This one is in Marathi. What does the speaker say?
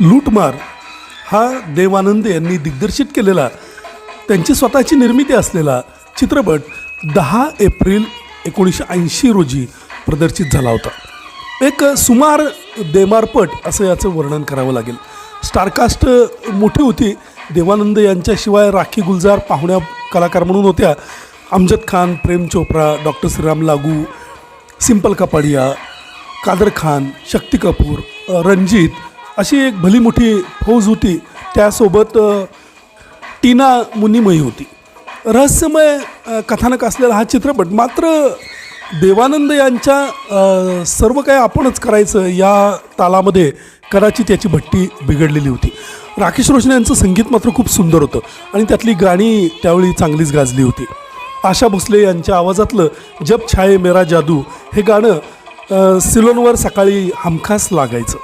लूटमार हा देवानंद यांनी दिग्दर्शित केलेला त्यांची स्वतःची निर्मिती असलेला चित्रपट दहा एप्रिल एकोणीसशे ऐंशी रोजी प्रदर्शित झाला होता. एक सुमार देमारपट असं याचं वर्णन करावं लागेल. स्टारकास्ट मोठी होती. देवानंद यांच्याशिवाय राखी गुलजार पाहुण्या कलाकार म्हणून होत्या अमजद खान प्रेम चोप्रा डॉक्टर श्रीराम लागू सिंपल कपाडिया कादर खान शक्ती कपूर रणजित अशी एक भली मोठी फौज होती. त्यासोबत टीना मुनिमयी होती. रहस्यमय कथानक असलेला हा चित्रपट मात्र देवानंद यांच्या सर्व काही आपणच करायचं या तालामध्ये कदाचित याची भट्टी बिघडलेली होती. राकेश रोशन यांचं संगीत मात्र खूप सुंदर होतं आणि त्यातली गाणी त्यावेळी चांगलीच गाजली होती. आशा भोसले यांच्या आवाजातलं जब छाये मेरा जादू हे गाणं सिलोनवर सकाळी हमखास लागायचं.